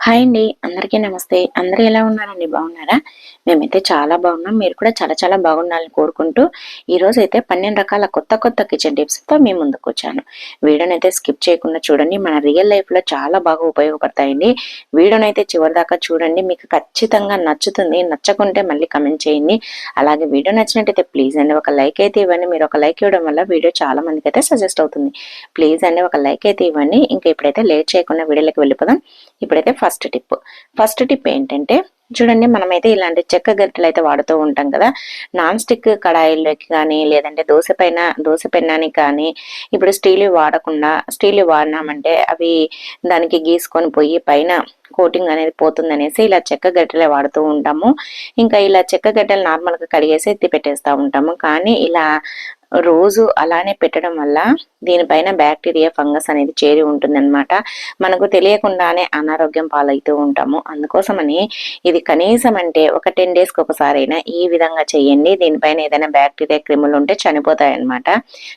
Hi అండి. అందరికీ నమస్తే. అందరూ ఎలా ఉన్నారండి? బాగున్నారా? మేమైతే చాలా బాగున్నాం. మీరు కూడా చాలా చాలా బాగుండాలని కోరుకుంటూ ఈరోజు అయితే పన్నెండు రకాల కొత్త కొత్త కిచెన్ టిప్స్తో మీ ముందుకు వచ్చాను. వీడియోని అయితే స్కిప్ చేయకుండా చూడండి. మన రియల్ లైఫ్లో చాలా బాగా ఉపయోగపడతాయండి. వీడియోని అయితే చివరి దాకా చూడండి. మీకు ఖచ్చితంగా నచ్చుతుంది. నచ్చకుంటే మళ్ళీ కమెంట్ చేయండి. అలాగే వీడియో నచ్చినట్టయితే ప్లీజ్ అండి ఒక లైక్ అయితే ఇవ్వండి. మీరు ఒక లైక్ ఇవ్వడం వల్ల వీడియో చాలా మందికి అయితే సజెస్ట్ అవుతుంది. ప్లీజ్ అండి ఒక లైక్ అయితే ఇవ్వండి. ఇంకా ఇప్పుడైతే లేట్ చేయకుండా వీడియోలోకి వెళ్ళిపోదాం. ఇప్పుడైతే ఫస్ట్ టిప్ ఫస్ట్ టిప్ ఏంటంటే చూడండి మనమైతే ఇలాంటి చెక్క గరిటెలు అయితే వాడుతూ ఉంటాం కదా. నాన్ స్టిక్ కడాయిల్లోకి కానీ లేదంటే దోశ పైన దోశ పెన్నానికి కానీ ఇప్పుడు స్టీల్ వాడకుండా స్టీల్ వాడినామంటే అవి దానికి గీసుకొని పోయి పైన కోటింగ్ అనేది పోతుంది అనేసి ఇలా చెక్క గడ్డలే వాడుతూ ఉంటాము. ఇంకా ఇలా చెక్క గడ్డలు నార్మల్గా కడిగేసి ఎత్తి పెట్టేస్తూ ఉంటాము. కానీ ఇలా రోజు అలానే పెట్టడం వల్ల దీనిపైన బ్యాక్టీరియా ఫంగస్ అనేది చేరి ఉంటుందన్నమాట. మనకు తెలియకుండానే అనారోగ్యం పాలవుతూ ఉంటాము. అందుకోసమని ఇది కనీసం అంటే ఒక టెన్ డేస్కి ఒకసారి అయినా ఈ విధంగా చేయండి. దీనిపైన ఏదైనా బ్యాక్టీరియా క్రిములు ఉంటే చనిపోతాయి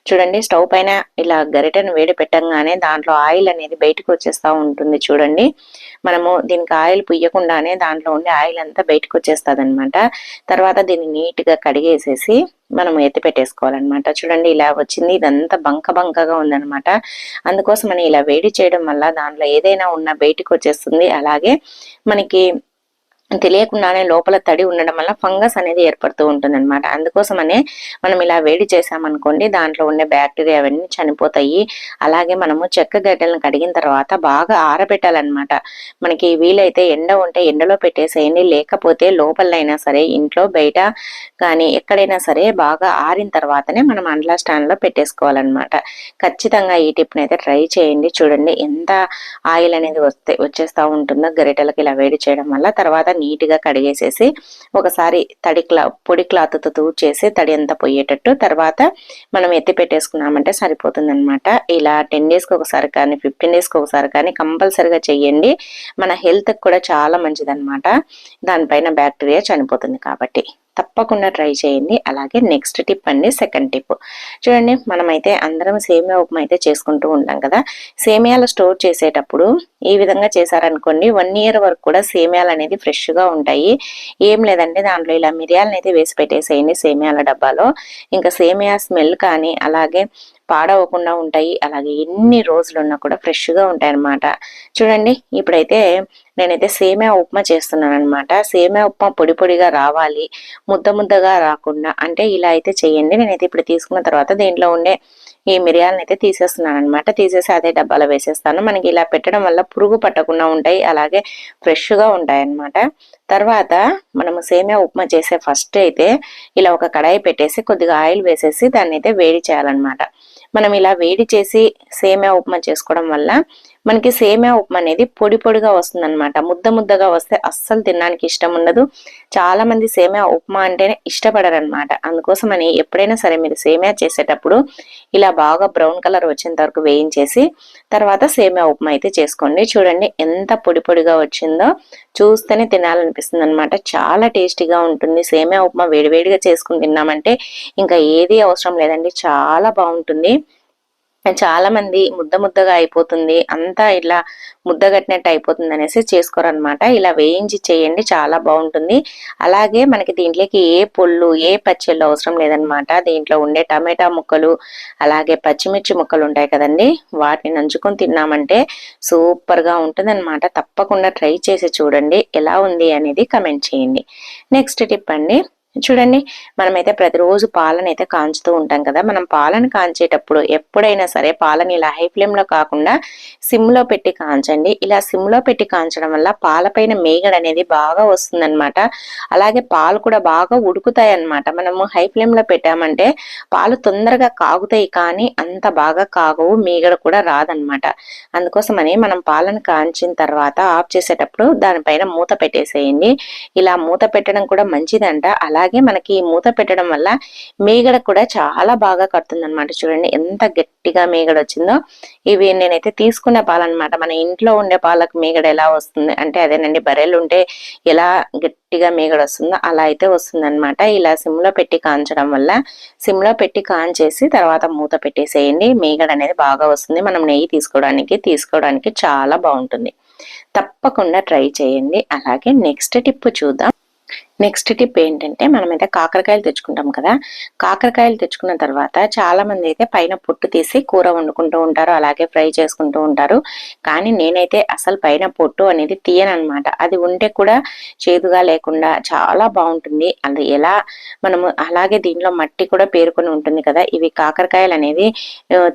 చూడండి స్టవ్ పైన ఇలా గరిటెను వేడి పెట్టంగానే దాంట్లో ఆయిల్ అనేది బయటకు వచ్చేస్తూ ఉంటుంది చూడండి. మనము దీనికి ఆయిల్ పుయ్యకుండానే దాంట్లో ఉండే ఆయిల్ అంతా బయటకు వచ్చేస్తుంది అనమాట తర్వాత దీన్ని నీట్గా కడిగేసేసి మనం ఎత్తి పెట్టేసుకోవాలన్నమాట. చూడండి ఇలా వచ్చింది. ఇదంతా బంక బంకగా ఉందన్నమాట. అందుకోసం మనం ఇలా వేడి చేయడం వల్ల దాంట్లో ఏదైనా ఉన్న బయటకు వచ్చేస్తుంది. అలాగే మనకి తెలియకుండానే లోపల తడి ఉండడం వల్ల ఫంగస్ అనేది ఏర్పడుతూ ఉంటుంది అనమాట అందుకోసమనే మనం ఇలా వేడి చేసామనుకోండి దాంట్లో ఉండే బ్యాక్టీరియా అవన్నీ చనిపోతాయి. అలాగే మనము చెక్క గడ్డలను కడిగిన తర్వాత బాగా ఆరబెట్టాలన్నమాట. మనకి వీలైతే ఎండ ఉంటే ఎండలో పెట్టేసేయండి. లేకపోతే లోపలైనా సరే ఇంట్లో బయట కానీ ఎక్కడైనా సరే బాగా ఆరిన తర్వాతనే మనం అండ్లా స్టాండ్లో పెట్టేసుకోవాలన్నమాట. ఖచ్చితంగా ఈ టిప్ని అయితే ట్రై చేయండి. చూడండి ఎంత ఆయిల్ అనేది వస్తే వచ్చేస్తూ ఉంటుందో గరిటెలకు ఇలా వేడి చేయడం వల్ల. తర్వాత నీట్గా కడిగేసేసి ఒకసారి తడి క్లా పొడి క్లాత్తో తూడ్చేసి తడి అంతా పోయేటట్టు తర్వాత మనం ఎత్తి పెట్టేసుకున్నామంటే సరిపోతుంది అనమాట ఇలా టెన్ డేస్కి ఒకసారి కానీ ఫిఫ్టీన్ డేస్కి ఒకసారి కానీ కంపల్సరిగా చెయ్యండి మన హెల్త్ కూడా చాలా మంచిదన్నమాట. దానిపైన బ్యాక్టీరియా చనిపోతుంది కాబట్టి. తప్పకుండా ట్రై చేయండి. అలాగే నెక్స్ట్ టిప్ అండి సెకండ్ టిప్ చూడండి మనమైతే అందరం సేమియా ఉప్మా అయితే చేసుకుంటూ ఉంటాం కదా. సేమియాలు స్టోర్ చేసేటప్పుడు ఈ విధంగా చేశారనుకోండి వన్ ఇయర్ వరకు కూడా సేమియాలు అనేది ఫ్రెష్గా ఉంటాయి. ఏం లేదంటే దాంట్లో ఇలా మిరియాలను అయితే వేసి పెట్టేసేయండి సేమియాల డబ్బాలో. ఇంకా సేమియా స్మెల్ కానీ అలాగే పాడవకుండా ఉంటాయి. అలాగే ఎన్ని రోజులు ఉన్నా కూడా ఫ్రెష్గా ఉంటాయి అన్నమాట చూడండి ఇప్పుడైతే నేనైతే సేమియా ఉప్మా చేస్తున్నాను అనమాట సేమియా ఉప్మా పొడి పొడిగా రావాలి ముద్ద ముద్దగా రాకుండా అంటే ఇలా అయితే చేయండి. నేనైతే ఇప్పుడు తీసుకున్న తర్వాత దీంట్లో ఉండే ఈ మిరియాలను అయితే తీసేస్తున్నాను అనమాట తీసేసి అదే డబ్బాలో వేసేస్తాను. మనకి ఇలా పెట్టడం వల్ల పురుగు పట్టకుండా ఉంటాయి. అలాగే ఫ్రెష్గా ఉంటాయి అనమాట తర్వాత మనము సేమియా ఉప్మా చేసే ఫస్ట్ అయితే ఇలా ఒక కడాయి పెట్టేసి కొద్దిగా ఆయిల్ వేసేసి దాన్ని అయితే వేడి చేయాలన్నమాట. మనం ఇలా వేడి చేసి సేమియా ఉప్మా చేసుకోవడం వల్ల మనకి సేమియా ఉప్మా అనేది పొడి పొడిగా వస్తుంది అనమాట ముద్ద ముద్దగా వస్తే అస్సలు తినడానికి ఇష్టం ఉండదు. చాలా మంది సేమియా ఉప్మా అంటేనే ఇష్టపడరు అనమాట అందుకోసమని ఎప్పుడైనా సరే మీరు సేమియా చేసేటప్పుడు ఇలా బాగా బ్రౌన్ కలర్ వచ్చేంత వరకు వేయించేసి తర్వాత సేమియా ఉప్మా అయితే చేసుకోండి. చూడండి ఎంత పొడి పొడిగా వచ్చిందో. చూస్తేనే తినాలనిపిస్తుంది అనమాట చాలా టేస్టీగా ఉంటుంది. సేమియా ఉప్మా వేడివేడిగా చేసుకుని తిన్నామంటే ఇంకా ఏది అవసరం లేదండి. చాలా బాగుంటుంది. చాలా మంది ముద్ద ముద్దగా అయిపోతుంది. అంతా ఇలా ముద్ద కట్టినట్టు అయిపోతుంది అనేసి చేసుకోరనమాట ఇలా వేయించి చేయండి చాలా బాగుంటుంది. అలాగే మనకి దీంట్లోకి ఏ పొళ్ళు ఏ పచ్చళ్ళు అవసరం లేదనమాట దీంట్లో ఉండే టమాటా ముక్కలు అలాగే పచ్చిమిర్చి ముక్కలు ఉంటాయి కదండి. వాటిని నంచుకొని తిన్నామంటే సూపర్గా ఉంటుందన్నమాట. ఉంటుంది అనమాట తప్పకుండా ట్రై చేసి చూడండి ఎలా ఉంది అనేది కమెంట్ చేయండి. నెక్స్ట్ టిప్ అండి చూడండి మనమైతే ప్రతిరోజు పాలను అయితే కాంచుతూ ఉంటాం కదా. మనం పాలను కాంచేటప్పుడు ఎప్పుడైనా సరే పాలని ఇలా హై ఫ్లేమ్లో కాకుండా సిమ్లో పెట్టి కాంచండి. ఇలా సిమ్లో పెట్టి కాంచడం వల్ల పాలపైన మేగడ అనేది బాగా వస్తుందన్నమాట. అలాగే పాలు కూడా బాగా ఉడుకుతాయి అన్నమాట మనము హై ఫ్లేమ్లో పెట్టామంటే పాలు తొందరగా కాగుతాయి కానీ అంత బాగా కాగవు మీగడ కూడా రాదనమాట అందుకోసమని మనం పాలను కాంచిన తర్వాత ఆఫ్ చేసేటప్పుడు దానిపైన మూత పెట్టేసేయండి. ఇలా మూత పెట్టడం కూడా మంచిదంట. అలా అలాగే మనకి మూత పెట్టడం వల్ల మేగడ కూడా చాలా బాగా కడుతుంది అనమాట చూడండి ఎంత గట్టిగా మేగడ వచ్చిందో. ఇవి నేనైతే తీసుకున్న పాలనమాట మన ఇంట్లో ఉండే పాలకు మేగడ ఎలా వస్తుంది? అంటే అదేనండి బర్రెలు ఉంటే ఎలా గట్టిగా మేగడ వస్తుందో అలా అయితే వస్తుంది అనమాట ఇలా సిమ్లో పెట్టి కాంచడం వల్ల సిమ్లో పెట్టి కాంచేసి తర్వాత మూత పెట్టేసేయండి. మేగడ అనేది బాగా వస్తుంది. మనం నెయ్యి తీసుకోవడానికి తీసుకోవడానికి చాలా బాగుంటుంది. తప్పకుండా ట్రై చేయండి. అలాగే నెక్స్ట్ టిప్ చూద్దాం. నెక్స్ట్ టిప్ ఏంటంటే మనమైతే కాకరకాయలు తెచ్చుకుంటాం కదా. కాకరకాయలు తెచ్చుకున్న తర్వాత చాలా మంది అయితే పైన పొట్టు తీసి కూర వండుకుంటూ ఉంటారు అలాగే ఫ్రై చేసుకుంటూ ఉంటారు. కానీ నేనైతే అసలు పైన పొట్టు అనేది తీయనమాట అది ఉంటే కూడా చేదుగా లేకుండా చాలా బాగుంటుంది. అది ఎలా మనము అలాగే దీనిలో మట్టి కూడా పేరుకొని ఉంటుంది కదా. ఇవి కాకరకాయలు అనేది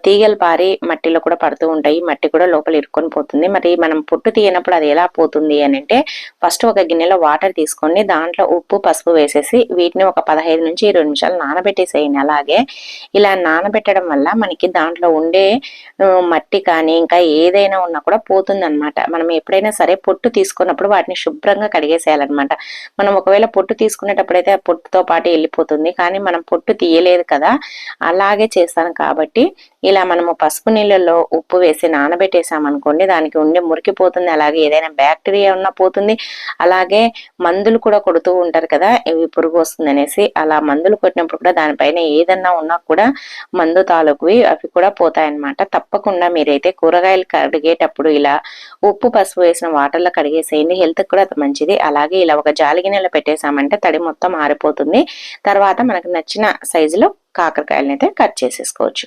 తీగలు పారి మట్టిలో కూడా పడుతూ ఉంటాయి. మట్టి కూడా లోపల ఇరుక్కొని పోతుంది. మరి మనం పొట్టు తీయనప్పుడు అది ఎలా పోతుంది అని అంటే ఫస్ట్ ఒక గిన్నెలో వాటర్ తీసుకొని దాంట్లో ఉప్పు పసుపు వేసేసి వీటిని ఒక పదహైదు నుంచి ఇరవై నిమిషాలు నానబెట్టేసేయండి. అలాగే ఇలా నానబెట్టడం వల్ల మనకి దాంట్లో ఉండే మట్టి కానీ ఇంకా ఏదైనా ఉన్నా కూడా పోతుందనమాట మనం ఎప్పుడైనా సరే పొట్టు తీసుకున్నప్పుడు వాటిని శుభ్రంగా కడిగేసేయాలన్నమాట. మనం ఒకవేళ పొట్టు తీసుకునేటప్పుడు అయితే ఆ పొట్టుతో పాటు వెళ్ళిపోతుంది. కానీ మనం పొట్టు తీయలేదు కదా అలాగే చేస్తాను. కాబట్టి ఇలా మనము పసుపు నీళ్ళల్లో ఉప్పు వేసి నానబెట్టేసామనుకోండి దానికి ఉండే మురికిపోతుంది. అలాగే ఏదైనా బ్యాక్టీరియా ఉన్నా పోతుంది. అలాగే మందులు కూడా కొడుతూ ఉంటారు కదా ఇవి పురుగు వస్తుంది అనేసి. అలా మందులు కొట్టినప్పుడు కూడా దానిపైన ఏదన్నా ఉన్నా కూడా మందు తాలూకువి అవి కూడా పోతాయన్నమాట. తప్పకుండా మీరైతే కూరగాయలు కడిగేటప్పుడు ఇలా ఉప్పు పసుపు వేసిన వాటర్లో కడిగేసేయండి. హెల్త్ కూడా మంచిది. అలాగే ఇలా ఒక జాలి గిన్నెలో పెట్టేసామంటే తడి మొత్తం ఆరిపోతుంది. తర్వాత మనకు నచ్చిన సైజులో కాకరకాయలను అయితే కట్ చేసేసుకోవచ్చు.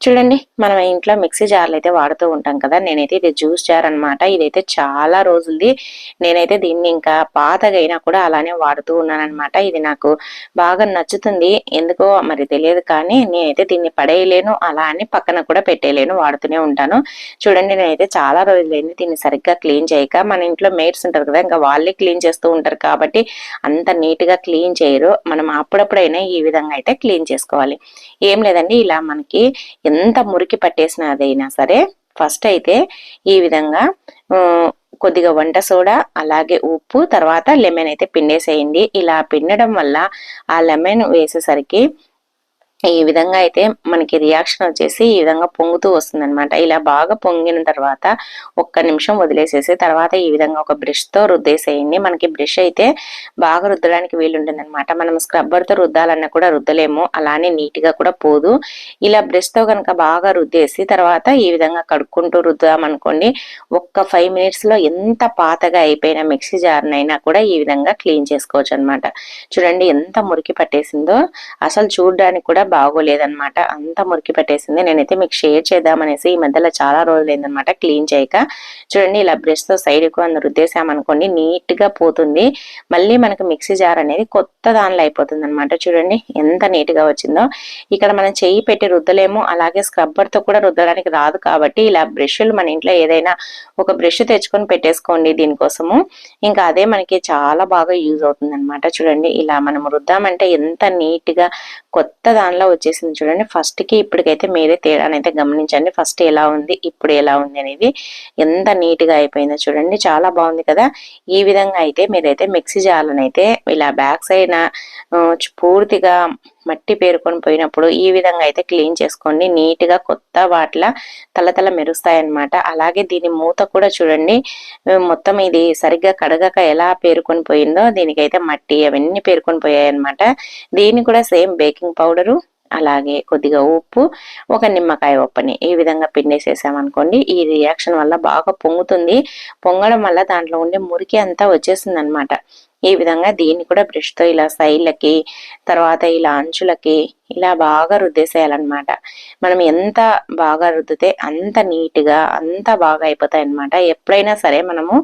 చూడండి మనం ఇంట్లో మిక్సీ జార్లు అయితే వాడుతూ ఉంటాం కదా. నేనైతే ఇది జ్యూస్ జార్ అనమాట ఇదైతే చాలా రోజులది. నేనైతే దీన్ని ఇంకా పాతగైనా కూడా అలానే వాడుతూ ఉన్నాను అనమాట ఇది నాకు బాగా నచ్చుతుంది. ఎందుకో మరి తెలియదు కానీ నేనైతే దీన్ని పడేయలేను. అలా అని పక్కన కూడా పెట్టేయలేను. వాడుతూనే ఉంటాను. చూడండి నేనైతే చాలా రోజులైంది దీన్ని సరిగ్గా క్లీన్ చేయక. మన ఇంట్లో మేట్స్ ఉంటారు కదా ఇంకా వాళ్ళే క్లీన్ చేస్తూ ఉంటారు కాబట్టి అంత నీట్గా క్లీన్ చేయరు. మనం అప్పుడప్పుడైనా ఈ విధంగా అయితే క్లీన్ చేసుకోవాలి. ఏం లేదండి ఇలా మనకి ఎంత మురికి పట్టేసిన అదైనా సరే ఫస్ట్ అయితే ఈ విధంగా కొద్దిగా వంట సోడా అలాగే ఉప్పు తర్వాత లెమన్ అయితే పిండేసేయండి. ఇలా పిండడం వల్ల ఆ లెమన్ వేసేసరికి ఈ విధంగా అయితే మనకి రియాక్షన్ వచ్చేసి ఈ విధంగా పొంగుతూ వస్తుంది అనమాట ఇలా బాగా పొంగిన తర్వాత ఒక్క నిమిషం వదిలేసేసి తర్వాత ఈ విధంగా ఒక బ్రష్తో రుద్దేసేయండి. మనకి బ్రష్ అయితే బాగా రుద్దడానికి వీలుంటుంది అనమాట మనం స్క్రబ్బర్తో రుద్దాలన్నా కూడా రుద్దలేము. అలానే నీట్గా కూడా పోదు. ఇలా బ్రష్తో కనుక బాగా రుద్దేసి తర్వాత ఈ విధంగా కడుక్కుంటూ రుద్దామనుకోండి ఒక్క ఫైవ్ మినిట్స్లో ఎంత పాతగా అయిపోయిన మిక్సీ జార్నైనా కూడా ఈ విధంగా క్లీన్ చేసుకోవచ్చు అనమాట చూడండి ఎంత మురికి పట్టేసిందో. అసలు చూడడానికి కూడా బాగోలేదనమాట అంత మురికి పెట్టేసింది. నేనైతే మీకు షేర్ చేద్దామనేసి ఈ మధ్యలో చాలా రోజులు అయిందనమాట క్లీన్ చేయక. చూడండి ఇలా బ్రష్తో సైడ్కు అందరు రుద్దేశామనుకోండి నీట్గా పోతుంది. మళ్ళీ మనకు మిక్సీ జార్ అనేది కొత్త దానిలో అయిపోతుంది అనమాట చూడండి ఎంత నీట్గా వచ్చిందో. ఇక్కడ మనం చెయ్యి పెట్టి రుద్దలేము. అలాగే స్క్రబ్బర్తో కూడా రుద్దడానికి రాదు కాబట్టి ఇలా బ్రష్లు మన ఇంట్లో ఏదైనా ఒక బ్రష్ తెచ్చుకొని పెట్టేసుకోండి దీనికోసము. ఇంకా అదే మనకి చాలా బాగా యూజ్ అవుతుంది అనమాట చూడండి ఇలా మనం రుద్దామంటే ఎంత నీట్గా కొత్త దానిలో వచ్చేసింది చూడండి. ఫస్ట్కి ఇప్పటికైతే మీరే తేడానైతే గమనించండి. ఫస్ట్ ఎలా ఉంది ఇప్పుడు ఎలా ఉంది అనేది ఎంత నీట్గా అయిపోయిందో చూడండి. చాలా బాగుంది కదా. ఈ విధంగా అయితే మీరైతే మిక్సీ జాలనైతే ఇలా బ్యాక్ సైడ్ పూర్తిగా మట్టి పేరుకొని పోయినప్పుడు ఈ విధంగా అయితే క్లీన్ చేసుకోండి. నీట్గా కొత్త వాట్ల తలతల మెరుస్తాయన్నమాట. అలాగే దీని మూత కూడా చూడండి. మొత్తం ఇది సరిగ్గా కడగక ఎలా పేరుకొని పోయిందో దీనికైతే మట్టి అవన్నీ పేరుకొని పోయాయి అనమాట దీన్ని కూడా సేమ్ బేకింగ్ పౌడరు అలాగే కొద్దిగా ఉప్పు ఒక నిమ్మకాయ ఉప్పని ఈ విధంగా పిండేసేసామనుకోండి ఈ రియాక్షన్ వల్ల బాగా పొంగుతుంది. పొంగడం వల్ల దాంట్లో ఉండే మురికి అంతా వచ్చేస్తుంది అనమాట ఈ విధంగా దీన్ని కూడా బ్రష్తో ఇలా సైడ్లకి తర్వాత ఇలా అంచులకి ఇలా బాగా రుద్దేసేయాలన్నమాట. మనం ఎంత బాగా రుద్దితే అంత నీట్గా అంత బాగా అయిపోతాయి అనమాట ఎప్పుడైనా సరే మనము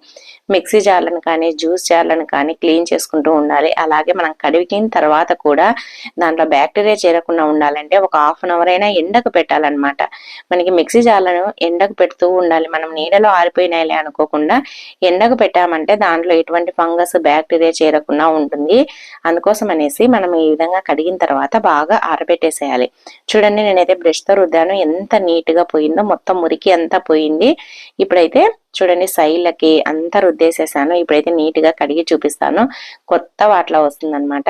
మిక్సీ జార్లను కానీ జ్యూస్ జార్లను కానీ క్లీన్ చేసుకుంటూ ఉండాలి. అలాగే మనం కడిగిన తర్వాత కూడా దాంట్లో బ్యాక్టీరియా చేరకుండా ఉండాలంటే ఒక హాఫ్ అన్ అవర్ అయినా ఎండకు పెట్టాలన్నమాట. మనకి మిక్సీ జార్లను ఎండకు పెడుతూ ఉండాలి. మనం నీడలో ఆరిపోయినాయిలే అనుకోకుండా ఎండకు పెట్టామంటే దాంట్లో ఎటువంటి ఫంగస్ బ్యాక్టీరియా చేరకుండా ఉంటుంది. అందుకోసం అనేసి మనం ఈ విధంగా కడిగిన తర్వాత బాగా ఆరబెట్టేసేయాలి. చూడండి నేనైతే బ్రష్తో రుద్దాను. ఎంత నీట్గా పోయిందో మొత్తం మురికి అంతా పోయింది. ఇప్పుడైతే చూడండి సైడ్లకి అంతా రుద్దేసేసాను ఇప్పుడైతే నీట్గా కడిగి చూపిస్తాను. కొత్త వాటిలో వస్తుందన్నమాట.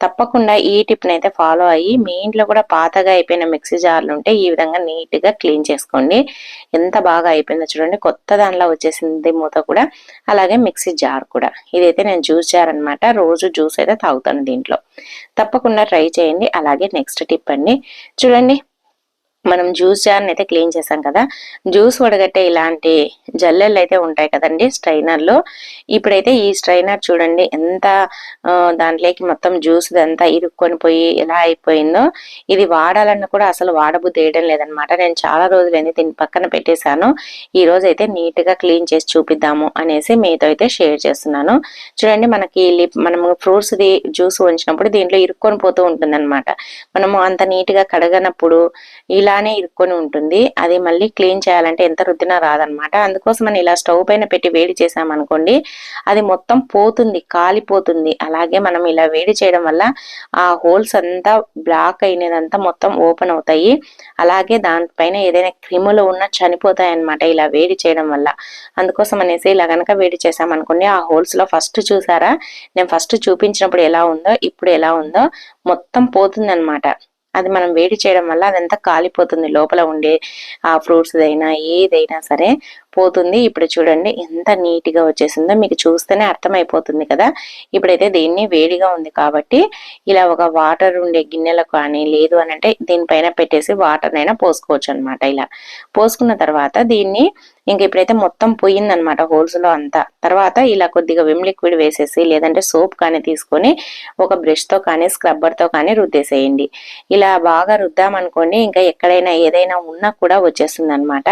తప్పకుండా ఈ టిప్ని అయితే ఫాలో అయ్యి మీ ఇంట్లో కూడా పాతగా అయిపోయిన మిక్సీ జార్లు ఉంటే ఈ విధంగా నీట్గా క్లీన్ చేసుకోండి. ఎంత బాగా అయిపోయిందో చూడండి. కొత్త దానిలో వచ్చేసింది మూత కూడా. అలాగే మిక్సీ జార్ కూడా. ఇదైతే నేను జ్యూస్ జార్ అనమాట రోజు జ్యూస్ అయితే తాగుతాను దీంట్లో. తప్పకుండా ట్రై చేయండి. అలాగే నెక్స్ట్ టిప్ అండి. చూడండి మనం జ్యూస్ జార్ని అయితే క్లీన్ చేసాం కదా. జ్యూస్ వడగట్టే ఇలాంటి జల్లెళ్ళు అయితే ఉంటాయి కదండి స్ట్రైనర్లో. ఇప్పుడైతే ఈ స్ట్రైనర్ చూడండి ఎంత దాంట్లోకి మొత్తం జ్యూస్ అంతా ఇరుక్కొని పోయి ఎలా అయిపోయిందో. ఇది వాడాలన్నా కూడా అసలు వాడబుద్ధి వేయడం లేదనమాట నేను చాలా రోజులైంది దీన్ని పక్కన పెట్టేశాను. ఈ రోజు అయితే నీట్గా క్లీన్ చేసి చూపిద్దాము అనేసి మీతో అయితే షేర్ చేస్తున్నాను. చూడండి మనకి మనము ఫ్రూట్స్ ది జ్యూస్ ఉంచినప్పుడు దీంట్లో ఇరుక్కొని పోతూ ఉంటుంది మనము అంత నీట్గా కడగనప్పుడు ఇలా ఇలానే ఇరుక్కొని ఉంటుంది. అది మళ్ళీ క్లీన్ చేయాలంటే ఎంత రుద్దినా రాదనమాట అందుకోసం మనం ఇలా స్టవ్ పైన పెట్టి వేడి చేసామనుకోండి అది మొత్తం పోతుంది కాలిపోతుంది. అలాగే మనం ఇలా వేడి చేయడం వల్ల ఆ హోల్స్ అంతా బ్లాక్ అయినదంతా మొత్తం ఓపెన్ అవుతాయి. అలాగే దానిపైన ఏదైనా క్రిములు ఉన్నా చనిపోతాయి అనమాట ఇలా వేడి చేయడం వల్ల. అందుకోసం అనేసి ఇలా కనుక వేడి చేసామనుకోండి ఆ హోల్స్లో ఫస్ట్ చూసారా? నేను ఫస్ట్ చూపించినప్పుడు ఎలా ఉందో ఇప్పుడు ఎలా ఉందో మొత్తం పోతుంది అనమాట అది మనం వేడి చేయడం వల్ల అదంతా కాలిపోతుంది లోపల ఉండే ఆ ఫ్రూట్స్ అయినా ఏదైనా సరే. పోతుంది. ఇప్పుడు చూడండి ఎంత నీట్గా వచ్చేసిందో మీకు చూస్తేనే అర్థమైపోతుంది కదా. ఇప్పుడైతే దీన్ని వేడిగా ఉంది కాబట్టి ఇలా ఒక వాటర్ ఉండే గిన్నెలకు కానీ లేదు అని అంటే దీనిపైన పెట్టేసి వాటర్ అయినా పోసుకోవచ్చు అనమాట ఇలా. పోసుకున్న తర్వాత దీన్ని ఇంక ఇప్పుడైతే మొత్తం పోయిందనమాట హోల్స్లో అంతా. తర్వాత ఇలా కొద్దిగా విమ్ లిక్విడ్ వేసేసి లేదంటే సోప్ కానీ తీసుకొని ఒక బ్రష్తో కానీ స్క్రబ్బర్తో కానీ రుద్దేసేయండి. ఇలా బాగా రుద్దామనుకోండి ఇంకా ఎక్కడైనా ఏదైనా ఉన్నా కూడా వచ్చేస్తుంది అనమాట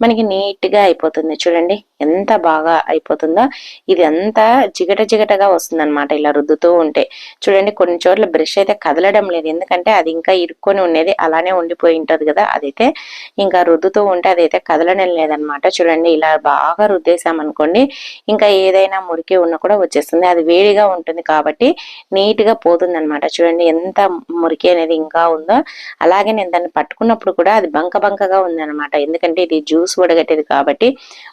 మనకి నీట్గా అయిపోతుంది. చూడండి. ఎంత బాగా అయిపోతుందో ఇది అంతా జిగట జిగటగా వస్తుంది అనమాట ఇలా రుద్దుతూ ఉంటే. చూడండి కొన్ని చోట్ల బ్రష్ అయితే కదలడం లేదు. ఎందుకంటే అది ఇంకా ఇరుక్కొని ఉండేది అలానే ఉండిపోయి ఉంటది కదా. అదైతే ఇంకా రుద్దుతూ ఉంటే అదైతే కదలడం లేదనమాట చూడండి ఇలా బాగా రుద్దేశామనుకోండి ఇంకా ఏదైనా మురికి ఉన్నా కూడా వచ్చేస్తుంది. అది వేడిగా ఉంటుంది కాబట్టి నీట్గా పోతుంది అనమాట చూడండి ఎంత మురికి అనేది ఇంకా ఉందో. అలాగే నేను దాన్ని పట్టుకున్నప్పుడు కూడా అది బంక బంకగా ఉంది ఎందుకంటే ఇది జ్యూస్ వడగట్టేది కాబట్టి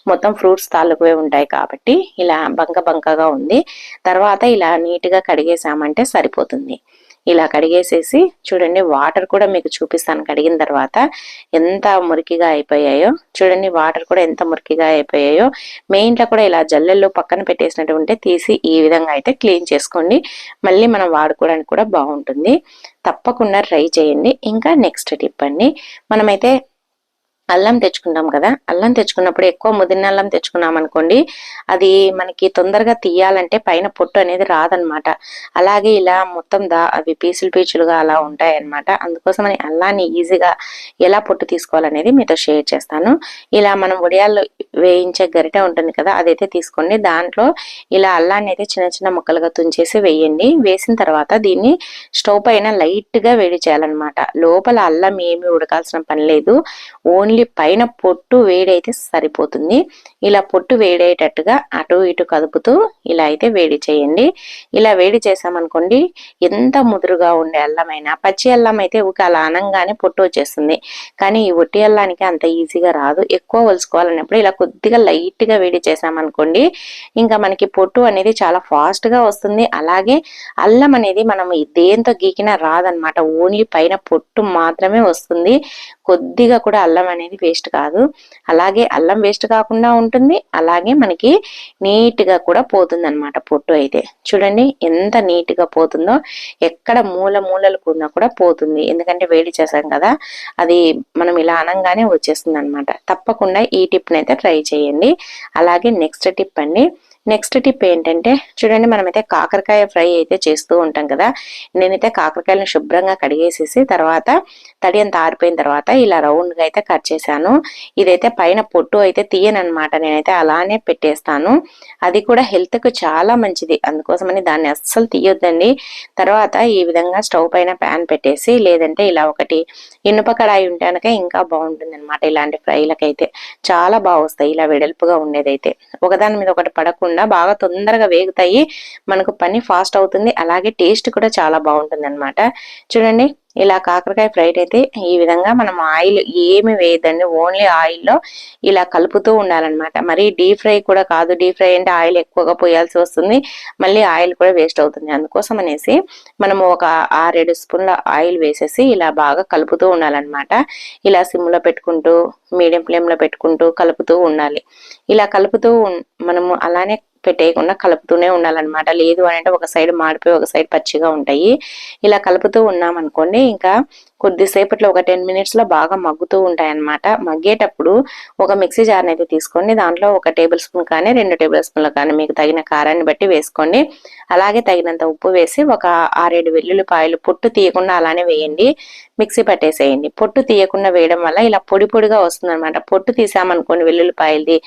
మొత్తం ఫ్రూట్ ఫ్రూట్స్ తాలూకువే ఉంటాయి కాబట్టి ఇలా బంక బంకగా ఉంది. తర్వాత ఇలా నీట్గా కడిగేసామంటే సరిపోతుంది. ఇలా కడిగేసేసి చూడండి వాటర్ కూడా మీకు చూపిస్తాను. కడిగిన తర్వాత ఎంత మురికిగా అయిపోయాయో చూడండి వాటర్ కూడా ఎంత మురికిగా అయిపోయాయో. మెయిన్లో కూడా ఇలా జల్లెల్లో పక్కన పెట్టేసినట్టు ఉంటే తీసి ఈ విధంగా అయితే క్లీన్ చేసుకోండి. మళ్ళీ మనం వాడుకోవడానికి కూడా బాగుంటుంది. తప్పకుండా ట్రై చేయండి. ఇంకా నెక్స్ట్ టిప్ అండి. మనమైతే అల్లం తెచ్చుకుంటాం కదా అల్లం తెచ్చుకున్నప్పుడు ఎక్కువ ముదిన అల్లం తెచ్చుకున్నాం అనుకోండి అది మనకి తొందరగా తీయాలంటే పైన పొట్టు అనేది రాదనమాట. అలాగే ఇలా మొత్తం దా అవి పీసులు పీచులుగా అలా ఉంటాయి అనమాట అందుకోసం అని అల్లాన్ని ఈజీగా ఎలా పొట్టు తీసుకోవాలనేది మీతో షేర్ చేస్తాను. ఇలా మనం ఉడియాల్లో వేయించే గరిటె ఉంటుంది కదా అదైతే తీసుకోండి. దాంట్లో ఇలా అల్లాన్ని అయితే చిన్న చిన్న ముక్కలుగా తుంచేసి వేయండి. వేసిన తర్వాత దీన్ని స్టవ్ పైన లైట్గా వేడి చేయాలన్నమాట. లోపల అల్లం ఏమి ఉడకాల్సిన పని లేదు. ఓన్లీ ఓన్లీ పైన పొట్టు వేడైతే సరిపోతుంది. ఇలా పొట్టు వేడేటట్టుగా అటు ఇటు కదుపుతూ ఇలా అయితే వేడి చేయండి. ఇలా వేడి చేసామనుకోండి ఎంత ముదురుగా ఉండే అల్లమైనా పచ్చి అల్లం అయితే ఒక అలా అనంగానే పొట్టు వచ్చేస్తుంది. కానీ ఈ ఒట్టి అల్లానికి అంత ఈజీగా రాదు. ఎక్కువ ఒలుసుకోవాలన్నప్పుడు ఇలా కొద్దిగా లైట్గా వేడి చేసామనుకోండి ఇంకా మనకి పొట్టు అనేది చాలా ఫాస్ట్గా వస్తుంది. అలాగే అల్లం అనేది మనం దేంతో గీకినా రాదనమాట ఓన్లీ పైన పొట్టు మాత్రమే వస్తుంది. కొద్దిగా కూడా అల్లం అనేది అనేది వేస్ట్ కాదు. అలాగే అల్లం వేస్ట్ కాకుండా ఉంటుంది. అలాగే మనకి నీట్గా కూడా పోతుంది అనమాట పొట్టు అయితే. చూడండి ఎంత నీట్గా పోతుందో. ఎక్కడ మూల మూలలు కూడా కూడా పోతుంది. ఎందుకంటే వేడి చేసాం కదా. అది మనం ఇలా అనంగానే వచ్చేస్తుంది అనమాట తప్పకుండా ఈ టిప్ని అయితే ట్రై చేయండి. అలాగే నెక్స్ట్ టిప్ అండి. నెక్స్ట్ టిప్ ఏంటంటే చూడండి మనమైతే కాకరకాయ ఫ్రై అయితే చేస్తూ ఉంటాం కదా. నేనైతే కాకరకాయలను శుభ్రంగా కడిగేసేసి తర్వాత తడి అంత ఆరిపోయిన తర్వాత ఇలా రౌండ్గా అయితే కట్ చేశాను. ఇదైతే పైన పొట్టు అయితే తీయనమాట నేనైతే అలానే పెట్టేస్తాను. అది కూడా హెల్త్కు చాలా మంచిది. అందుకోసమని దాన్ని అస్సలు తీయొద్దండి. తర్వాత ఈ విధంగా స్టవ్ పైన ప్యాన్ పెట్టేసి లేదంటే ఇలా ఒకటి ఇనుప కడాయి ఉంటే ఇంకా బాగుంటుంది అనమాట ఇలాంటి ఫ్రైలకైతే. చాలా బాగా వస్తాయి ఇలా వెడల్పుగా ఉండేదైతే. ఒకదాని మీద ఒకటి పడకుండా లేకుండా బాగా తొందరగా వేగుతాయి. మనకు పని ఫాస్ట్ అవుతుంది. అలాగే టేస్ట్ కూడా చాలా బాగుంటుంది అనమాట చూడండి ఇలా కాకరకాయ ఫ్రైడ్ అయితే ఈ విధంగా మనం ఆయిల్ ఏమి వేయదండి ఓన్లీ ఆయిల్లో ఇలా కలుపుతూ ఉండాలన్నమాట. మరి డీప్ ఫ్రై కూడా కాదు. డీప్ ఫ్రై అంటే ఆయిల్ ఎక్కువగా పోయాల్సి వస్తుంది. మళ్ళీ ఆయిల్ కూడా వేస్ట్ అవుతుంది. అందుకోసం అనేసి మనము ఒక ఆరేడు స్పూన్ల ఆయిల్ వేసేసి ఇలా బాగా కలుపుతూ ఉండాలన్నమాట. ఇలా సిమ్లో పెట్టుకుంటూ మీడియం ఫ్లేమ్లో పెట్టుకుంటూ కలుపుతూ ఉండాలి. ఇలా కలుపుతూ మనము అలానే పెట్టేయకుండా కలుపుతూనే ఉండాలన్నమాట. లేదు అని అంటే ఒక సైడ్ మాడిపోయి ఒక సైడ్ పచ్చిగా ఉంటాయి. ఇలా కలుపుతూ ఉన్నాం అనుకోండి ఇంకా కొద్దిసేపట్లో ఒక టెన్ మినిట్స్లో బాగా మగ్గుతూ ఉంటాయి అన్నమాట మగ్గేటప్పుడు ఒక మిక్సీ జార్ని అయితే తీసుకోండి దాంట్లో ఒక టేబుల్ స్పూన్ కానీ రెండు టేబుల్ స్పూన్లు కానీ మీకు తగిన కారాన్ని బట్టి వేసుకోండి. అలాగే తగినంత ఉప్పు వేసి ఒక ఆరేడు వెల్లుల్లిపాయలు పొట్టు తీయకుండా అలానే వేయండి. మిక్సీ పట్టేసేయండి. పొట్టు తీయకుండా వేయడం వల్ల ఇలా పొడి పొడిగా వస్తుంది అనమాట పొట్టు తీసామనుకోండి వెల్లుల్లిపాయలది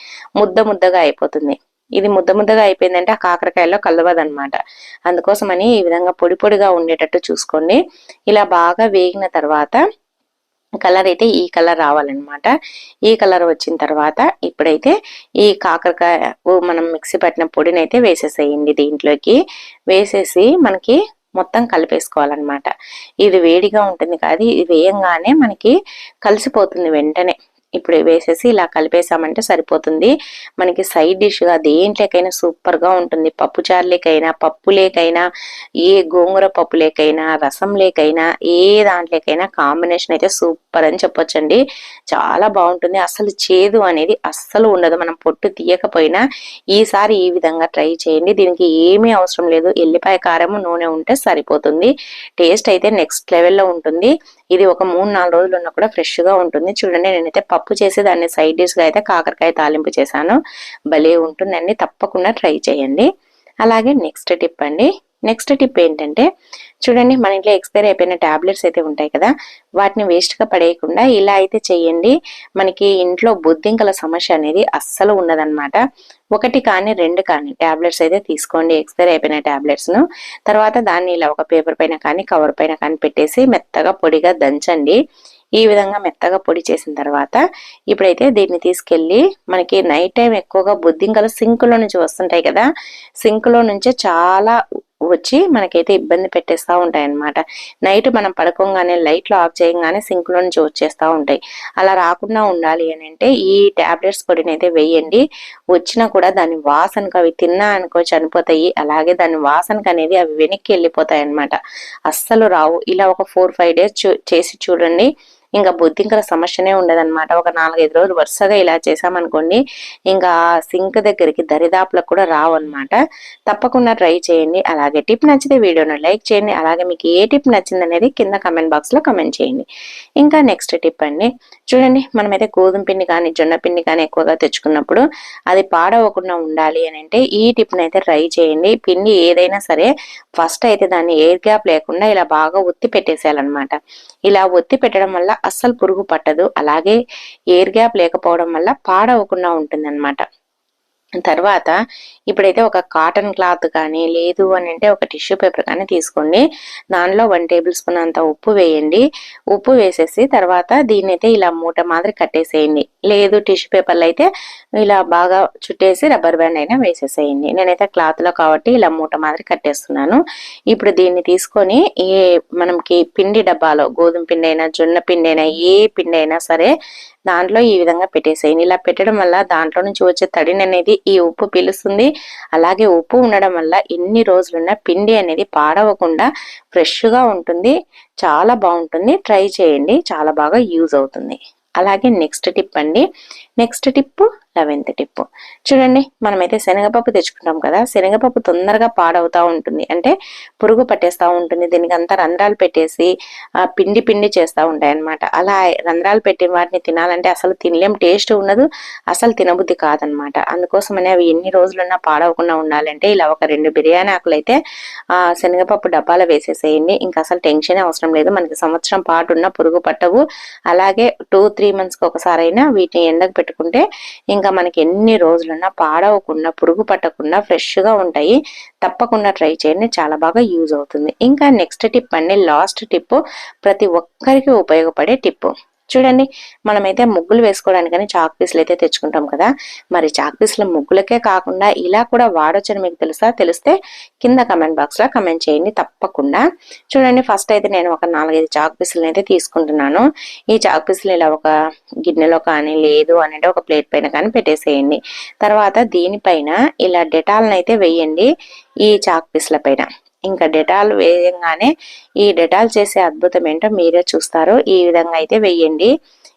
ముద్ద ముద్దగా అయిపోతుంది. ఇది ముద్ద ముద్దగా అయిపోయిందంటే ఆ కాకరకాయలో కలవదనమాట అందుకోసమని ఈ విధంగా పొడి పొడిగా ఉండేటట్టు చూసుకోండి. ఇలా బాగా వేగిన తర్వాత కలర్ అయితే ఈ కలర్ రావాలన్నమాట. ఈ కలర్ వచ్చిన తర్వాత ఇప్పుడైతే ఈ కాకరకాయ మనం మిక్సీ పట్టిన పొడిని అయితే వేసేసేయండి దీంట్లోకి. వేసేసి మనకి మొత్తం కలిపేసుకోవాలన్నమాట. ఇది వేడిగా ఉంటుంది కాదు ఇది వేయంగానే మనకి కలిసిపోతుంది వెంటనే. ఇప్పుడు వేసేసి ఇలా కలిపేసామంటే సరిపోతుంది. మనకి సైడ్ డిష్గా దేంట్లోకైనా సూపర్గా ఉంటుంది. పప్పు చారులేకైనా పప్పు లేకైనా ఏ గోంగూర పప్పు లేకైనా రసం లేకైనా ఏ దాంట్లోకైనా కాంబినేషన్ అయితే సూపర్ అని చెప్పొచ్చండి. చాలా బాగుంటుంది. అసలు చేదు అనేది అస్సలు ఉండదు. మనం పొట్టు తీయకపోయినా ఈసారి ఈ విధంగా ట్రై చేయండి. దీనికి ఏమీ అవసరం లేదు. ఎల్లిపాయ కారం నూనె ఉంటే సరిపోతుంది. టేస్ట్ అయితే నెక్స్ట్ లెవెల్లో ఉంటుంది. ఇది ఒక మూడు నాలుగు రోజులు ఉన్న కూడా ఫ్రెష్గా ఉంటుంది. చూడండి నేనైతే పప్పు చేసి దాన్ని సైడ్ డిష్గా అయితే కాకరకాయ తాలింపు చేశాను. భలే ఉంటుందండి. తప్పకుండా ట్రై చేయండి. అలాగే నెక్స్ట్ టిప్ అండి. నెక్స్ట్ టిప్ ఏంటంటే చూడండి మన ఇంట్లో ఎక్స్పైర్ అయిపోయిన టాబ్లెట్స్ అయితే ఉంటాయి కదా వాటిని వేస్ట్గా పడేయకుండా ఇలా అయితే చేయండి. మనకి ఇంట్లో బొద్దింకల సమస్య అనేది అస్సలు ఉండదన్నమాట. ఒకటి కానీ రెండు కానీ టాబ్లెట్స్ అయితే తీసుకోండి. ఎక్స్పైర్ అయిపోయిన టాబ్లెట్స్ను తర్వాత దాన్ని ఇలా ఒక పేపర్ పైన కానీ కవర్ పైన కానీ పెట్టేసి మెత్తగా పొడిగా దంచండి. ఈ విధంగా మెత్తగా పొడి చేసిన తర్వాత ఇప్పుడైతే దీన్ని తీసుకెళ్ళి మనకి నైట్ టైం ఎక్కువగా బొద్దింకలు సింక్లో నుంచి వస్తుంటాయి కదా సింక్లో నుంచే చాలా వచ్చి మనకైతే ఇబ్బంది పెట్టేస్తూ ఉంటాయి అన్నమాట నైట్ మనం పడుకోగానే లైట్లు ఆఫ్ చేయగానే సింక్లో నుంచి వచ్చేస్తూ ఉంటాయి. అలా రాకుండా ఉండాలి అని అంటే ఈ టాబ్లెట్స్ పొడిని అయితే వేయండి. వచ్చినా కూడా దాని వాసనకు అవి తిన్నా అనుకో చనిపోతాయి. అలాగే దాని వాసనకు అనేది అవి వెనక్కి వెళ్ళిపోతాయి అనమాట అస్సలు రావు. ఇలా ఒక ఫోర్ ఫైవ్ డేస్ చేసి చూడండి. ఇంకా బొద్దింకల సమస్యనే ఉండదన్నమాట. ఒక నాలుగైదు రోజులు వరుసగా ఇలా చేసామనుకోండి ఇంకా సింక్ దగ్గరికి దరిదాపులకు కూడా రావు అనమాట తప్పకుండా ట్రై చేయండి. అలాగే టిప్ నచ్చితే వీడియోను లైక్ చేయండి. అలాగే మీకు ఏ టిప్ నచ్చింది అనేది కింద కమెంట్ బాక్స్లో కమెంట్ చేయండి. ఇంకా నెక్స్ట్ టిప్ అండి. చూడండి మనమైతే గోధుమ పిండి కానీ జొన్న పిండి కానీ ఎక్కువగా తెచ్చుకున్నప్పుడు అది పాడవకుండా ఉండాలి అని అంటే ఈ టిప్ని అయితే ట్రై చేయండి. పిండి ఏదైనా సరే ఫస్ట్ అయితే దాన్ని ఎయిర్ గ్యాప్ లేకుండా ఇలా బాగా ఒత్తి పెట్టేసేయాలన్నమాట. ఇలా ఒత్తి పెట్టడం వల్ల అస్సలు పురుగు పట్టదు. అలాగే ఎయిర్ గ్యాప్ లేకపోవడం వల్ల పాడవకుండా ఉంటుందన్నమాట. తర్వాత ఇప్పుడైతే ఒక కాటన్ క్లాత్ కానీ లేదు అని అంటే ఒక టిష్యూ పేపర్ కానీ తీసుకోండి. దానిలో వన్ టేబుల్ స్పూన్ అంత ఉప్పు వేయండి. ఉప్పు వేసేసి తర్వాత దీన్ని అయితే ఇలా మూట మాదిరి కట్టేసేయండి. లేదు టిష్యూ పేపర్లు అయితే ఇలా బాగా చుట్టేసి రబ్బర్ బ్యాండ్ అయినా వేసేసేయండి. నేనైతే క్లాత్లో కాబట్టి ఇలా మూట మాదిరి కట్టేస్తున్నాను. ఇప్పుడు దీన్ని తీసుకొని ఏ మనకి పిండి డబ్బాలో గోధుమ పిండి అయినా జొన్న పిండి అయినా ఏ పిండి అయినా సరే దాంట్లో ఈ విధంగా పెట్టేసేయండి ఇలా పెట్టడం వల్ల దాంట్లో నుంచి వచ్చే తడిని అనేది ఈ ఉప్పు పీలుస్తుంది. అలాగే ఉప్పు ఉండడం వల్ల ఎన్ని రోజులున్నా పిండి అనేది పాడవకుండా ఫ్రెష్గా ఉంటుంది. చాలా బాగుంటుంది. ట్రై చేయండి. చాలా బాగా యూజ్ అవుతుంది. అలాగే నెక్స్ట్ టిప్ అండి. నెక్స్ట్ టిప్ లెవెన్త్ టిప్ చూడండి మనమైతే శనగపప్పు తెచ్చుకుంటాం కదా శనగపప్పు తొందరగా పాడవుతా ఉంటుంది. అంటే పురుగు పట్టేస్తూ ఉంటుంది. దీనికి అంతా రంధ్రాలు పెట్టేసి ఆ పిండి పిండి చేస్తూ ఉంటాయి అనమాట అలా రంధ్రాలు పెట్టి వాటిని తినాలంటే అసలు తినలేం టేస్ట్ ఉండదు అసలు తినబుద్ధి కాదనమాట అందుకోసమని అవి ఎన్ని రోజులున్నా పాడవకుండా ఉండాలంటే ఇలా ఒక రెండు బిర్యానీ ఆకులు అయితే ఆ శనగపప్పు డబ్బాలో వేసేసేయండి. ఇంకా అసలు టెన్షన్ అవసరం లేదు. మనకి సంవత్సరం పాటు ఉన్న పురుగు పట్టవు. అలాగే టూ త్రీ మంత్స్కి ఒకసారి అయినా వీటిని ఎండకు పెట్టుకుంటే ఇంకా ఇంకా మనకి ఎన్ని రోజులున్నా పాడవకుండా పురుగు పట్టకుండా ఫ్రెష్గా ఉంటాయి. తప్పకుండా ట్రై చేయండి. చాలా బాగా యూజ్ అవుతుంది. ఇంకా నెక్స్ట్ టిప్ అండి. Last tip. ప్రతి ఒక్కరికి ఉపయోగపడే టిప్. చూడండి మనమైతే ముగ్గులు వేసుకోవడానికని చాక్ పీసులు అయితే తెచ్చుకుంటాం కదా. మరి చాక్ పీసులు ముగ్గులకే కాకుండా ఇలా కూడా వాడొచ్చని మీకు తెలుసా? తెలిస్తే కింద కమెంట్ బాక్స్లో కమెంట్ చేయండి తప్పకుండా. చూడండి ఫస్ట్ అయితే నేను ఒక నాలుగైదు చాక్ పీసులు అయితే తీసుకుంటున్నాను. ఈ చాక్ పీసులు ఇలా ఒక గిన్నెలో కానీ లేదు అనేది ఒక ప్లేట్ పైన కానీ పెట్టేసేయండి. తర్వాత దీనిపైన ఇలా డెటాల్ని అయితే వేయండి ఈ చాక్ పీసుల పైన. ఇంకా డెటాల్ వేయంగానే ఈ డెటాల్ చేసే అద్భుతం ఏంటో మీరే చూస్తారు. ఈ విధంగా అయితే వేయండి.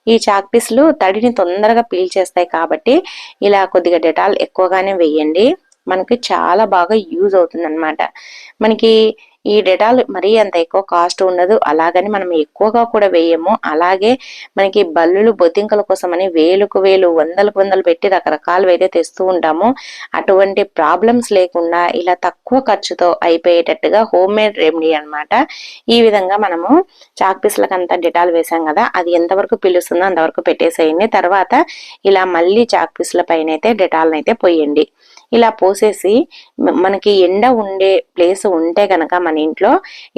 ఈ చాక్పీస్లు తడిని తొందరగా పీల్ చేస్తాయి కాబట్టి ఇలా కొద్దిగా డెటాల్ ఎక్కువగానే వేయండి. మనకి చాలా బాగా యూజ్ అవుతుంది అనమాట మనకి ఈ డెటాల్ మరీ అంత ఎక్కువ కాస్ట్ ఉండదు. అలాగని మనం ఎక్కువగా కూడా వేయము. అలాగే మనకి బల్లులు బొద్దింకల కోసమని వేలుకు వేలు వందలకు వందలు పెట్టి రకరకాలు అయితే తెస్తూ ఉంటాము. అటువంటి ప్రాబ్లమ్స్ లేకుండా ఇలా తక్కువ ఖర్చుతో అయిపోయేటట్టుగా హోమ్ మేడ్ రెమెడీ అనమాట ఈ విధంగా మనము చాక్ పీస్లకు అంతా డెటాల్ వేసాం కదా అది ఎంతవరకు పిలుస్తుందో అంతవరకు పెట్టేసేయండి. తర్వాత ఇలా మళ్ళీ చాక్ పీసుల పైన అయితే డెటాల్ని అయితే పోయండి. ఇలా పోసేసి మనకి ఎండ ఉండే ప్లేస్ ఉంటే కనుక మన ఇంట్లో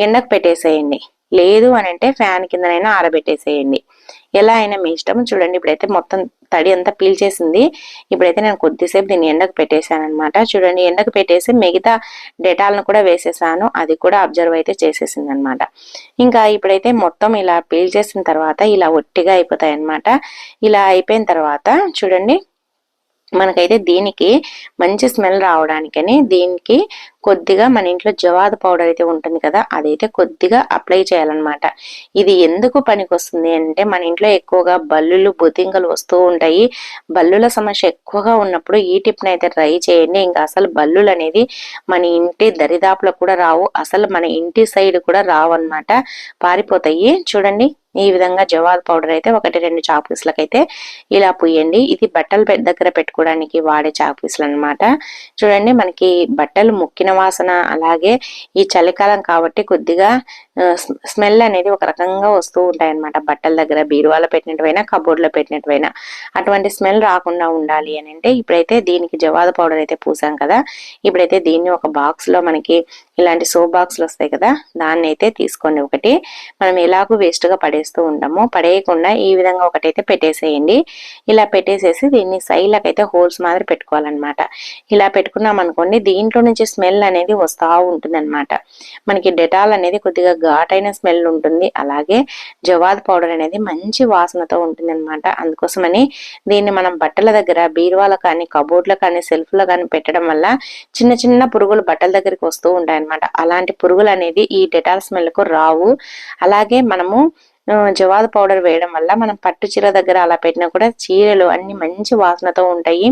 ఎండకు పెట్టేసేయండి. లేదు అని అంటే ఫ్యాన్ కిందనైనా ఆరబెట్టేసేయండి. ఎలా అయినా మీ ఇష్టం. చూడండి ఇప్పుడైతే మొత్తం తడి అంతా పీల్చేసింది. ఇప్పుడైతే నేను కొద్దిసేపు దీన్ని ఎండకు పెట్టేశాను అనమాట చూడండి ఎండకు పెట్టేసి మిగతా డెటాల్ను కూడా వేసేసాను. అది కూడా అబ్జర్వ్ అయితే చేసేసింది అనమాట ఇంకా ఇప్పుడైతే మొత్తం ఇలా పీల్చేసిన తర్వాత ఇలా ఒట్టిగా అయిపోతాయి అనమాట ఇలా అయిపోయిన తర్వాత చూడండి మనకైతే దీనికి మంచి స్మెల్ రావడానికని దీనికి కొద్దిగా మన ఇంట్లో జవాదు పౌడర్ అయితే ఉంటుంది కదా అదైతే కొద్దిగా అప్లై చేయాలన్నమాట. ఇది ఎందుకు పనికి వస్తుంది అంటే మన ఇంట్లో ఎక్కువగా బల్లులు బొద్దింకలు వస్తూ ఉంటాయి. బల్లుల సమస్య ఎక్కువగా ఉన్నప్పుడు ఈ టిప్ని అయితే ట్రై చేయండి. ఇంకా అసలు బల్లులు అనేది మన ఇంటి దరిదాపులో కూడా రావు అసలు మన ఇంటి సైడ్ కూడా రావు అనమాట పారిపోతాయి. చూడండి. ఈ విధంగా జవాద్ పౌడర్ అయితే ఒకటి రెండు చాక్ అయితే ఇలా పుయ్యండి ఇది బట్టలు దగ్గర పెట్టుకోవడానికి వాడే చాక్ పీసులు అనమాట చూడండి మనకి బట్టలు ముక్కిన వాసన అలాగే ఈ చలికాలం కాబట్టి కొద్దిగా స్మెల్ అనేది ఒక రకంగా వస్తూ ఉంటాయి అనమాట బట్టల దగ్గర బీరువాలో పెట్టినట్టువైనా కబోర్డ్లో పెట్టినట్టువైనా అటువంటి స్మెల్ రాకుండా ఉండాలి అని అంటే ఇప్పుడైతే దీనికి జవాద పౌడర్ అయితే పూసాం కదా. ఇప్పుడైతే దీన్ని ఒక బాక్స్లో మనకి ఇలాంటి సోప్ బాక్స్లు వస్తాయి కదా దాన్ని అయితే తీసుకోండి ఒకటి. మనం ఎలాగో వేస్ట్గా పడేస్తూ ఉంటాము. పడేయకుండా ఈ విధంగా ఒకటైతే పెట్టేసేయండి. ఇలా పెట్టేసేసి దీన్ని సైడ్లకు అయితే హోల్స్ మాదిరి పెట్టుకోవాలన్నమాట. ఇలా పెట్టుకున్నాం అనుకోండి దీంట్లో నుంచి స్మెల్ అనేది వస్తూ ఉంటుందన్నమాట. మనకి డెటాల్ అనేది కొద్దిగా ఘాటైన స్మెల్ ఉంటుంది. అలాగే జవాద్ పౌడర్ అనేది మంచి వాసనతో ఉంటుంది అనమాట అందుకోసమని దీన్ని మనం బట్టల దగ్గర బీరువాల కానీ కబోర్డ్లో కానీ సెల్ఫ్లో కానీ పెట్టడం వల్ల చిన్న చిన్న పురుగులు బట్టల దగ్గరికి వస్తూ ఉంటాయన్నమాట. అలాంటి పురుగులు అనేది ఈ డెటాల్ స్మెల్కు రావు. అలాగే మనము జవాదు పౌడర్ వేయడం వల్ల మనం పట్టు చీర దగ్గర అలా పెట్టినా కూడా చీరలు అన్ని మంచి వాసనతో ఉంటాయి.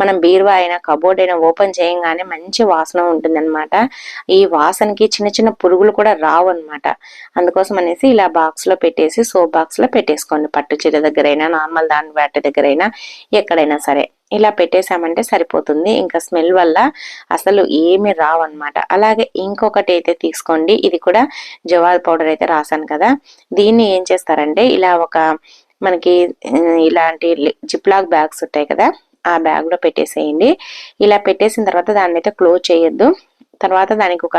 మనం బీరువా అయినా కబోర్డ్ అయినా ఓపెన్ చేయగానే మంచి వాసన ఉంటుంది అనమాట ఈ వాసనకి చిన్న చిన్న పురుగులు కూడా రావు అనమాట అందుకోసం అనేసి ఇలా బాక్స్లో పెట్టేసి సోప్ బాక్స్లో పెట్టేసుకోండి. పట్టు చీర దగ్గర నార్మల్ దాని వాటి దగ్గర అయినా ఎక్కడైనా సరే. ఇలా పెట్టేసామంటే సరిపోతుంది. ఇంకా స్మెల్ వల్ల అసలు ఏమి రావన్నమాట. అలాగే ఇంకొకటి అయితే తీసుకోండి. ఇది కూడా జవాల్ పౌడర్ అయితే రాశాను కదా. దీన్ని ఏం చేస్తారంటే ఇలా ఒక మనకి ఇలాంటి జిప్లాక్ బ్యాగ్స్ ఉంటాయి కదా ఆ బ్యాగ్లో పెట్టేసేయండి. ఇలా పెట్టేసిన తర్వాత దాన్ని అయితే క్లోజ్ చేయొద్దు. తర్వాత దానికి ఒక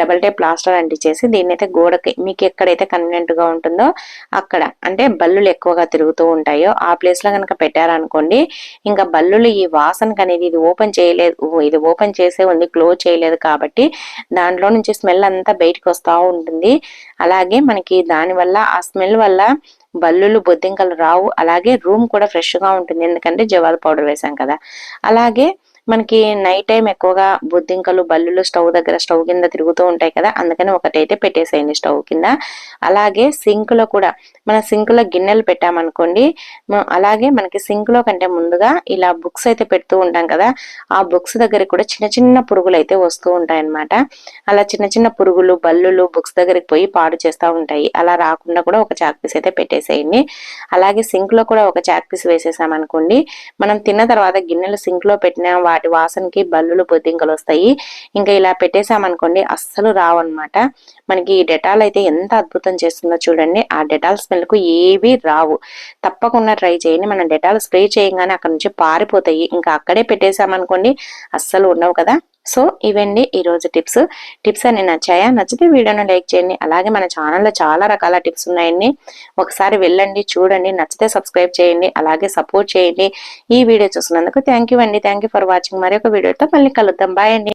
డబల్ టేప్ ప్లాస్టర్ అంటించేసి దీన్ని అయితే గోడకి మీకు ఎక్కడైతే కన్వీనియంట్గా ఉంటుందో అక్కడ అంటే బల్లులు ఎక్కువగా తిరుగుతూ ఉంటాయో ఆ ప్లేస్లో కనుక పెట్టారనుకోండి ఇంకా బల్లులు ఈ వాసనకి అనేది ఇది ఓపెన్ చేయలేదు ఇది ఓపెన్ చేసే ఉంది క్లోజ్ చేయలేదు కాబట్టి దాంట్లో నుంచి స్మెల్ అంతా బయటకు వస్తూ ఉంటుంది. అలాగే మనకి దానివల్ల ఆ స్మెల్ వల్ల బల్లులు బొద్దింకలు రావు. అలాగే రూమ్ కూడా ఫ్రెష్గా ఉంటుంది. ఎందుకంటే జవాల్ పౌడర్ వేసాం కదా. అలాగే మనకి నైట్ టైం ఎక్కువగా బొద్దింకలు బల్లులు స్టవ్ దగ్గర స్టవ్ కింద తిరుగుతూ ఉంటాయి కదా అందుకని ఒకటైతే పెట్టేసేయండి స్టవ్ కింద. అలాగే సింక్లో కూడా మన సింక్లో గిన్నెలు పెట్టామనుకోండి అలాగే మనకి సింక్లో కంటే ముందుగా ఇలా బుక్స్ అయితే పెడుతూ ఉంటాం కదా ఆ బుక్స్ దగ్గర కూడా చిన్న చిన్న పురుగులు అయితే వస్తూ ఉంటాయి అన్నమాట అలా చిన్న చిన్న పురుగులు బల్లులు బుక్స్ దగ్గరికి పోయి పాడు చేస్తూ ఉంటాయి. అలా రాకుండా కూడా ఒక చాక్ పీస్ అయితే పెట్టేసేయండి. అలాగే సింక్లో కూడా ఒక చాక్ పీస్ వేసేసామనుకోండి మనం తిన్న తర్వాత గిన్నెలు సింక్లో పెట్టిన వాటి వాసనకి బల్లులు బొద్దింకలు వస్తాయి. ఇంకా ఇలా పెట్టేసామనుకోండి అస్సలు రావన్నమాట. మనకి ఈ డెటాల్ అయితే ఎంత అద్భుతం చేస్తుందో చూడండి. ఆ డెటాల్ స్మెల్కు ఏవి రావు. తప్పకుండా ట్రై చేయండి. మనం డెటాల్ స్ప్రే చేయగానే అక్కడ నుంచి పారిపోతాయి. ఇంకా అక్కడే పెట్టేసామనుకోండి అస్సలు ఉండవు కదా. సో ఇవండి ఈరోజు టిప్స్. టిప్స్ అన్ని నచ్చాయా? నచ్చితే వీడియోను లైక్ చేయండి. అలాగే మన ఛానల్లో చాలా రకాల టిప్స్ ఉన్నాయండి. ఒకసారి వెళ్ళండి చూడండి. నచ్చితే సబ్స్క్రైబ్ చేయండి. అలాగే సపోర్ట్ చేయండి. ఈ వీడియో చూసినందుకు థ్యాంక్ అండి. Thank for watching. మరి ఒక వీడియోతో మళ్ళీ కలుద్దాం. బాయ్ అండి.